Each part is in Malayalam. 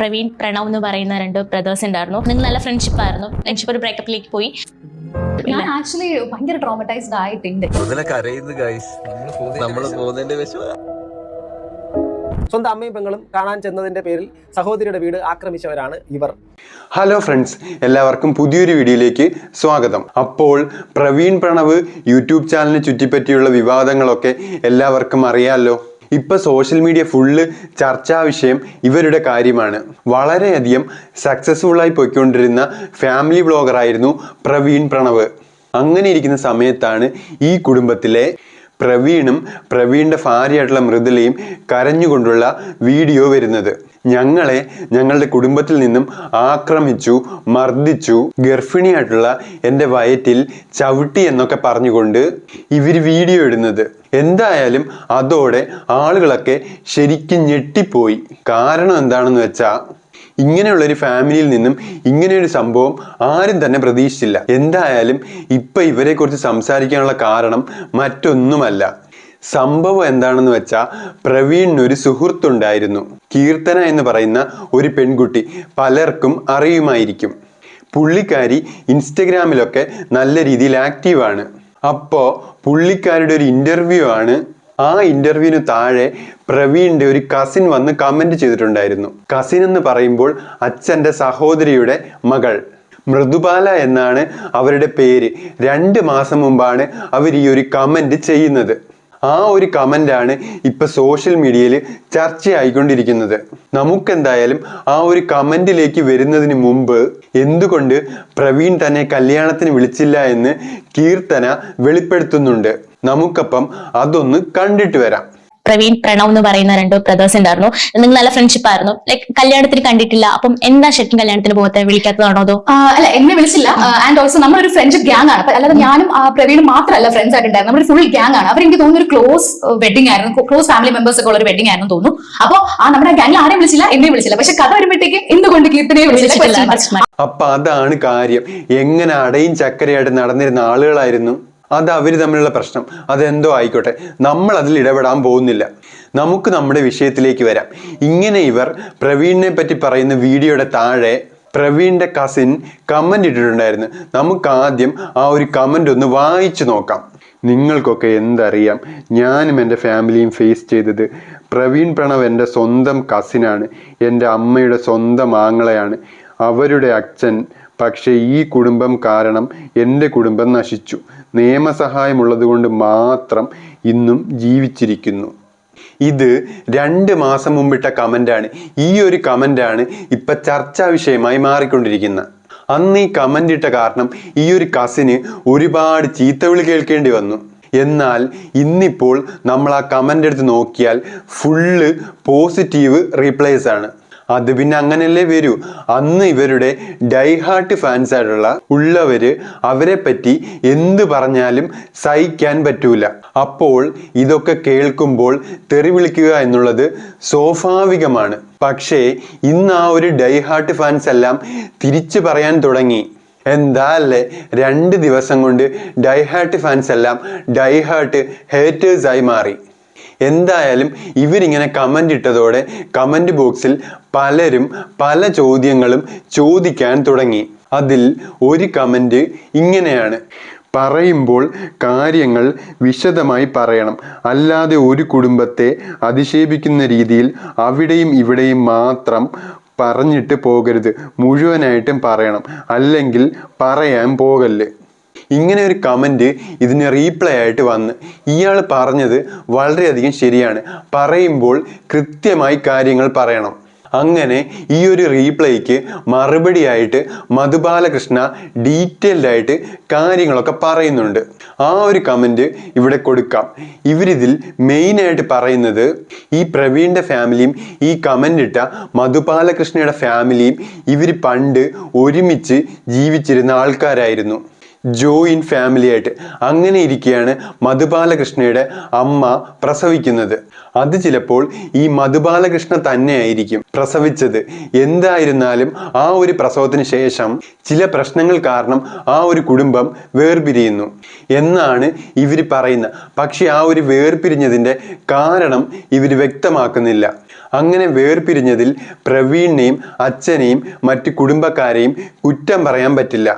പ്രവീൺ പ്രണവ് എന്ന് പറയുന്ന രണ്ട് ബ്രദേഴ്സ് ഉണ്ടായിരുന്നു. നിങ്ങൾ നല്ല ഫ്രണ്ട്ഷിപ്പ് ആയിരുന്നു. ഫ്രണ്ട്ഷിപ്പ് ഒരു ബ്രേക്കപ്പിലേക്ക് പോയി. ഞാൻ ആക്ച്വലി ഭയങ്കര ട്രോമറ്റൈസ്ഡ് ആയിട്ടുണ്ട്. സ്വന്തം അമ്മയും പെങ്ങളും കാണാൻ ചെന്നതിന്റെ പേരിൽ സഹോദരിയുടെ വീട് ആക്രമിച്ചവരാണ് ഇവർ. ഹലോ ഫ്രണ്ട്സ് എല്ലാവർക്കും പുതിയൊരു വീഡിയോയിലേക്ക് സ്വാഗതം. അപ്പോൾ പ്രവീൺ പ്രണവ് യൂട്യൂബ് ചാനലിനെ ചുറ്റിപ്പറ്റിയുള്ള വിവാദങ്ങളൊക്കെ എല്ലാവർക്കും അറിയാമല്ലോ ഇപ്പൊ സോഷ്യൽ മീഡിയ ഫുള്ള് ചർച്ചാ വിഷയം ഇവരുടെ കാര്യമാണ്. വളരെയധികം സക്സസ്ഫുള്ളായി പോയിക്കൊണ്ടിരുന്ന ഫാമിലി വ്ളോഗറായിരുന്നു പ്രവീൺ പ്രണവ്. അങ്ങനെ ഇരിക്കുന്ന സമയത്താണ് ഈ കുടുംബത്തിലെ പ്രവീണും പ്രവീണിന്റെ ഭാര്യയായിട്ടുള്ള മൃദുലയും കരഞ്ഞുകൊണ്ടുള്ള വീഡിയോ വരുന്നത്. ഞങ്ങളെ ഞങ്ങളുടെ കുടുംബത്തിൽ നിന്നും ആക്രമിച്ചു മർദ്ദിച്ചു ഗർഭിണിയായിട്ടുള്ള എന്റെ വയറ്റിൽ ചവിട്ടി എന്നൊക്കെ പറഞ്ഞുകൊണ്ട് ഇവർ വീഡിയോ ഇടുന്നത്. എന്തായാലും അതോടെ ആളുകളൊക്കെ ശരിക്കും ഞെട്ടിപ്പോയി. കാരണം എന്താണെന്ന് വെച്ചാൽ ഇങ്ങനെയുള്ള ഒരു ഫാമിലിയിൽ നിന്നും ഇങ്ങനെ ഒരു സംഭവം ആരും തന്നെ പ്രതീക്ഷിച്ചില്ല. എന്തായാലും ഇപ്പൊ ഇവരെക്കുറിച്ച് സംസാരിക്കാനുള്ള കാരണം മറ്റൊന്നുമല്ല. സംഭവം എന്താണെന്ന് വെച്ചാൽ പ്രവീണിന് ഒരു സുഹൃത്തുണ്ടായിരുന്നു. കീർത്തന എന്ന് പറയുന്ന ഒരു പെൺകുട്ടി പലർക്കും അറിയുമായിരിക്കും. പുള്ളിക്കാരി ഇൻസ്റ്റഗ്രാമിലൊക്കെ നല്ല രീതിയിൽ ആക്റ്റീവാണ്. അപ്പോൾ പുള്ളിക്കാരുടെ ഒരു ഇന്റർവ്യൂ ആണ്. ആ ഇന്റർവ്യൂവിന് താഴെ പ്രവീണിന്റെ ഒരു കസിൻ വന്ന് കമന്റ് ചെയ്തിട്ടുണ്ടായിരുന്നു. കസിൻ എന്ന് പറയുമ്പോൾ അച്ഛന്റെ സഹോദരിയുടെ മകൾ. മൃദുബാല എന്നാണ് അവരുടെ പേര്. രണ്ട് മാസം മുമ്പാണ് അവർ ഈ ഒരു കമന്റ് ചെയ്യുന്നത്. ആ ഒരു കമന്റാണ് ഇപ്പം സോഷ്യൽ മീഡിയയിൽ ചർച്ചയായിക്കൊണ്ടിരിക്കുന്നത്. നമുക്കെന്തായാലും ആ ഒരു കമന്റിലേക്ക് വരുന്നതിന് മുമ്പ് എന്തുകൊണ്ട് പ്രവീൺ തന്നെ കല്യാണത്തിന് വിളിച്ചില്ല എന്ന് കീർത്തന വെളിപ്പെടുത്തുന്നുണ്ട്. നമുക്കപ്പം അതൊന്ന് കണ്ടിട്ട് വരാം. പ്രവീൺ പ്രണവ് എന്ന് പറയുന്ന രണ്ട് ബ്രദേഴ്സ് ഉണ്ടായിരുന്നു. നിങ്ങൾ നല്ല ഫ്രണ്ട്ഷിപ്പ് ആയിരുന്നു. ലൈക് കല്യാണത്തിന് കണ്ടിട്ടില്ല. അപ്പം എന്താ ശരിക്കും കല്യാണത്തിന് പോകത്തെ? വിളിക്കാത്തതാണോ അതോ? ആ, അല്ല എന്നെ വിളിച്ചില്ല. ആൻഡ് ഓൾസോ നമ്മളൊരു ഫ്രണ്ട്ഷിപ്പ് ഗ്യാങ് ആണ്. അപ്പൊ അല്ലാതെ ഞാനും ആ പ്രവീണും മാത്രമല്ല ഫ്രണ്ട്സ് ആയിട്ടുണ്ടായിരുന്നു നമ്മുടെ ഫുൾ ഗ്യാങ് ആണ്. അവർ എനിക്ക് തോന്നുന്നു ഒരു ക്ലോസ് വെഡിങ് ആയിരുന്നു. ക്ലോസ് ഫാമിലി മെമ്പേഴ്സ് ഒക്കെ ഉള്ള ഒരു വെഡിങ് ആയിരുന്നു തോന്നുന്നു. അപ്പൊ ആ നമ്മുടെ ഗ്യാങ്ങിൽ ആരെയും വിളിച്ചില്ല എന്നെ വിളിച്ചില്ല. പക്ഷെ കഥ വരുമ്പോഴത്തേക്ക് എന്തുകൊണ്ട് കീർത്തനെ വിളിച്ചില്ല? വിളിച്ചിട്ടില്ല. അപ്പൊ അതാണ് കാര്യം. എങ്ങനെ അടയും ചക്കരയായിട്ട് നടന്നിരുന്ന ആളുകളായിരുന്നു? അത് അവർ തമ്മിലുള്ള പ്രശ്നം. അതെന്തോ ആയിക്കോട്ടെ. നമ്മൾ അതിൽ ഇടപെടാൻ പോകുന്നില്ല. നമുക്ക് നമ്മുടെ വിഷയത്തിലേക്ക് വരാം. ഇങ്ങനെ ഇവർ പ്രവീണിനെ പറ്റി പറയുന്ന വീഡിയോയുടെ താഴെ പ്രവീണിന്റെ കസിൻ കമന്റ് ഇട്ടിട്ടുണ്ടായിരുന്നു. നമുക്ക് ആദ്യം ആ ഒരു കമന്റ് ഒന്ന് വായിച്ചു നോക്കാം. നിങ്ങൾക്കൊക്കെ എന്തറിയാം? ഞാനും എന്റെ ഫാമിലിയും ഫേസ് ചെയ്തത് പ്രവീൺ പ്രണവ് എന്റെ സ്വന്തം കസിനാണ് എന്റെ അമ്മയുടെ സ്വന്തം ആങ്ങളയാണ്. അവരുടെ അച്ഛൻ പക്ഷേ ഈ കുടുംബം കാരണം എന്റെ കുടുംബം നശിച്ചു. നിയമസഹായമുള്ളത് കൊണ്ട് മാത്രം ഇന്നും ജീവിച്ചിരിക്കുന്നു. ഇത് രണ്ട് മാസം മുമ്പിട്ട കമന്റാണ്. ഈ ഒരു കമന്റാണ് ഇപ്പം ചർച്ചാ വിഷയമായി മാറിക്കൊണ്ടിരിക്കുന്നത്. അന്ന് ഈ കമന്റ് ഇട്ട കാരണം ഈ ഒരു കസിന് ഒരുപാട് ചീത്തവിളി കേൾക്കേണ്ടി വന്നു. എന്നാൽ ഇന്നിപ്പോൾ നമ്മൾ ആ കമന്റ് എടുത്ത് നോക്കിയാൽ ഫുള്ള് പോസിറ്റീവ് റീപ്ലേസ് ആണ്. അത് പിന്നെ അങ്ങനെയല്ലേ വരൂ. അന്ന് ഇവരുടെ ഡൈഹാർട്ട് ഫാൻസ് ആയിട്ടുള്ള ഉള്ളവര് അവരെ പറ്റി എന്ത് പറഞ്ഞാലും സഹിക്കാൻ പറ്റൂല. അപ്പോൾ ഇതൊക്കെ കേൾക്കുമ്പോൾ തെറി വിളിക്കുക എന്നുള്ളത് സ്വാഭാവികമാണ്. പക്ഷേ ഇന്ന് ആ ഒരു ഡൈഹാർട്ട് ഫാൻസ് എല്ലാം തിരിച്ചു പറയാൻ തുടങ്ങി. എന്താ അല്ലേ? രണ്ട് ദിവസം കൊണ്ട് ഡൈഹാർട്ട് ഫാൻസ് എല്ലാം ഡൈഹാർട്ട് ഹേറ്റേഴ്സ് ആയി മാറി. എന്തായാലും ഇവരിങ്ങനെ കമന്റ് ഇട്ടതോടെ കമന്റ് ബോക്സിൽ പലരും പല ചോദ്യങ്ങളും ചോദിക്കാൻ തുടങ്ങി. അതിൽ ഒരു കമന്റ് ഇങ്ങനെയാണ്. പറയുമ്പോൾ കാര്യങ്ങൾ വിശദമായി പറയണം. അല്ലാതെ ഒരു കുടുംബത്തെ അധിക്ഷേപിക്കുന്ന രീതിയിൽ അവിടെയും ഇവിടെയും മാത്രം പറഞ്ഞിട്ട് പോകരുത്. മുഴുവനായിട്ടും പറയണം. അല്ലെങ്കിൽ പറയാൻ പോകല്ല്. ഇങ്ങനെ ഒരു കമന്റ് ഇതിന് റീപ്ലൈ ആയിട്ട് വന്ന്. ഇയാൾ പറഞ്ഞത് വളരെയധികം ശരിയാണ്. പറയുമ്പോൾ കൃത്യമായി കാര്യങ്ങൾ പറയണം. അങ്ങനെ ഈ ഒരു റീപ്ലൈക്ക് മറുപടിയായിട്ട് മധുബാലകൃഷ്ണ ഡീറ്റെയിൽഡ് ആയിട്ട് കാര്യങ്ങളൊക്കെ പറയുന്നുണ്ട്. ആ ഒരു കമന്റ് ഇവിടെ കൊടുക്കാം. ഇവരിതിൽ മെയിനായിട്ട് പറയുന്നത് ഈ പ്രവീണിന്റെ ഫാമിലിയും ഈ കമന്റ് ഇട്ട മധുബാലകൃഷ്ണയുടെ ഫാമിലിയും ഇവർ പണ്ട് ഒരുമിച്ച് ജീവിച്ചിരുന്ന ആൾക്കാരായിരുന്നു. ജോയിൻ ഫാമിലി ആയിട്ട്. അങ്ങനെ ഇരിക്കുകയാണ് മധുബാലകൃഷ്ണയുടെ അമ്മ പ്രസവിക്കുന്നത്. അത് ചിലപ്പോൾ ഈ മധുബാലകൃഷ്ണ തന്നെയായിരിക്കും പ്രസവിച്ചത്. എന്തായിരുന്നാലും ആ ഒരു പ്രസവത്തിന് ശേഷം ചില പ്രശ്നങ്ങൾ കാരണം ആ ഒരു കുടുംബം വേർപിരിയുന്നു. എന്നാണ് ഇവർ പറയുന്നത് പക്ഷെ ആ ഒരു വേർപിരിഞ്ഞതിന്റെ കാരണം ഇവർ വ്യക്തമാക്കുന്നില്ല. അങ്ങനെ വേർപിരിഞ്ഞതിൽ പ്രവീണിനെയും അച്ഛനെയും മറ്റു കുടുംബക്കാരെയും കുറ്റം പറയാൻ പറ്റില്ല.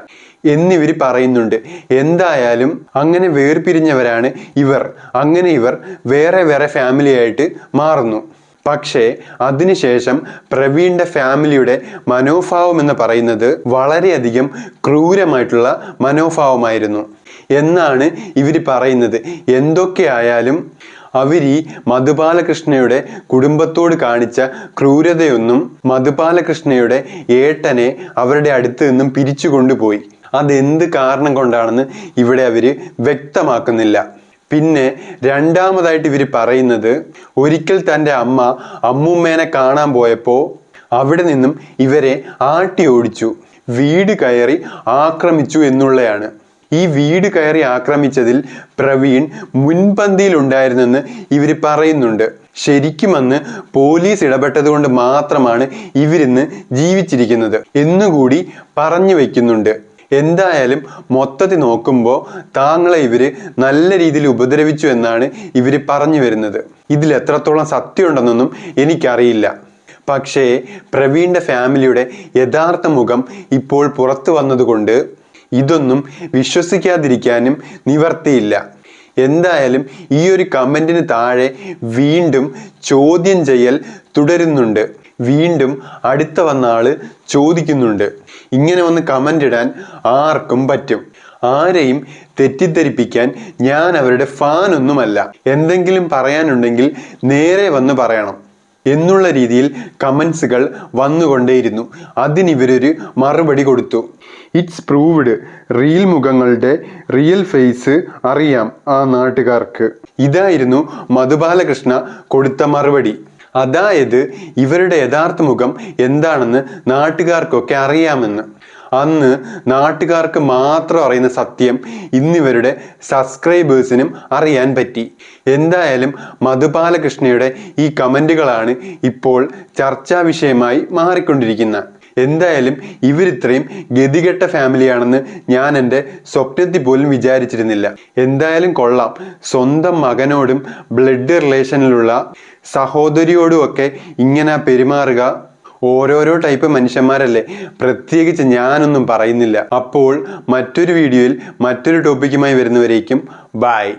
എന്നിവർ പറയുന്നുണ്ട്. എന്തായാലും അങ്ങനെ വേർപിരിഞ്ഞവരാണ് ഇവർ. അങ്ങനെ ഇവർ വേറെ വേറെ ഫാമിലിയായിട്ട് മാറുന്നു. പക്ഷേ അതിനുശേഷം പ്രവീണിന്റെ ഫാമിലിയുടെ മനോഭാവം എന്ന് പറയുന്നത് വളരെയധികം ക്രൂരമായിട്ടുള്ള മനോഭാവമായിരുന്നു. എന്നാണ് ഇവർ പറയുന്നത്. എന്തൊക്കെയായാലും അവർ ഈ മധുപാലകൃഷ്ണയുടെ കുടുംബത്തോട് കാണിച്ച ക്രൂരതയൊന്നും മധുപാലകൃഷ്ണയുടെ ഏട്ടനെ അവരുടെ അടുത്ത് നിന്നും പിരിച്ചു കൊണ്ടുപോയി അതെന്ത് കാരണം കൊണ്ടാണെന്ന് ഇവിടെ അവർ വ്യക്തമാക്കുന്നില്ല. പിന്നെ രണ്ടാമതായിട്ട് ഇവർ പറയുന്നത് ഒരിക്കൽ തന്റെ അമ്മ അമ്മൂമ്മേനെ കാണാൻ പോയപ്പോൾ അവിടെ നിന്നും ഇവരെ ആട്ടി ഓടിച്ചു. വീട് കയറി ആക്രമിച്ചു എന്നുള്ളതാണ് ഈ വീട് കയറി ആക്രമിച്ചതിൽ പ്രവീൺ മുൻപന്തിയിലുണ്ടായിരുന്നെന്ന് ഇവർ പറയുന്നുണ്ട്. ശരിക്കും അന്ന് പോലീസ് ഇടപെട്ടതുകൊണ്ട് മാത്രമാണ് ഇവരിന്ന് ജീവിച്ചിരിക്കുന്നത് എന്നുകൂടി പറഞ്ഞു വെക്കുന്നുണ്ട്. എന്തായാലും മൊത്തത്തിൽ നോക്കുമ്പോൾ താങ്കളെ ഇവർ നല്ല രീതിയിൽ ഉപദ്രവിച്ചു എന്നാണ് ഇവർ പറഞ്ഞു വരുന്നത്. ഇതിൽ എത്രത്തോളം സത്യമുണ്ടെന്നൊന്നും എനിക്കറിയില്ല. പക്ഷേ പ്രവീണിന്റെ ഫാമിലിയുടെ യഥാർത്ഥ മുഖം ഇപ്പോൾ പുറത്തു വന്നതുകൊണ്ട് ഇതൊന്നും വിശ്വസിക്കാതിരിക്കാനും നിവർത്തിയില്ല. എന്തായാലും ഈ ഒരു കമന്റിന് താഴെ വീണ്ടും ചോദ്യം ചെയ്യൽ തുടരുന്നുണ്ട്. വീണ്ടും അടുത്ത വന്ന ആൾ ചോദിക്കുന്നുണ്ട്. ഇങ്ങനെ ഒന്ന് കമന്റ് ഇടാൻ ആർക്കും പറ്റും. ആരെയും തെറ്റിദ്ധരിപ്പിക്കാൻ ഞാൻ അവരുടെ ഫാനൊന്നുമല്ല എന്തെങ്കിലും പറയാനുണ്ടെങ്കിൽ നേരെ വന്ന് പറയണം എന്നുള്ള രീതിയിൽ കമൻസുകൾ വന്നുകൊണ്ടേയിരുന്നു. അതിനിവരൊരു മറുപടി കൊടുത്തു. ഇറ്റ്സ് പ്രൂവ്ഡ് റിയൽ മുഖങ്ങളുടെ റിയൽ ഫേസ് അറിയാം ആ നാട്ടുകാർക്ക്. ഇതായിരുന്നു മധുബാലകൃഷ്ണ കൊടുത്ത മറുപടി. അതായത് ഇവരുടെ യഥാർത്ഥ മുഖം എന്താണെന്ന് നാട്ടുകാർക്കൊക്കെ അറിയാമെന്ന്. അന്ന് നാട്ടുകാർക്ക് മാത്രം അറിയുന്ന സത്യം ഇന്നിവരുടെ സബ്സ്ക്രൈബേഴ്സിനും അറിയാൻ പറ്റി. എന്തായാലും മധുപാലകൃഷ്ണയുടെ ഈ കമന്റുകളാണ് ഇപ്പോൾ ചർച്ചാ വിഷയമായി മാറിക്കൊണ്ടിരിക്കുന്നത്. എന്തായാലും ഇവരിത്രയും ഗതികെട്ട ഫാമിലിയാണെന്ന് ഞാൻ എന്റെ സ്വപ്നത്തിൽ പോലും വിചാരിച്ചിരുന്നില്ല. എന്തായാലും കൊള്ളാം. സ്വന്തം മകനോടും ബ്ലഡ് റിലേഷനിലുള്ള സഹോദരിയോടുമൊക്കെ ഇങ്ങനെ പെരുമാറുക ഓരോരോ ടൈപ്പ് മനുഷ്യന്മാരല്ലേ? പ്രത്യേകിച്ച് ഞാനൊന്നും പറയുന്നില്ല. അപ്പോൾ മറ്റൊരു വീഡിയോയിൽ മറ്റൊരു ടോപ്പിക്കുമായി വരുന്നവരേക്കും ബായ്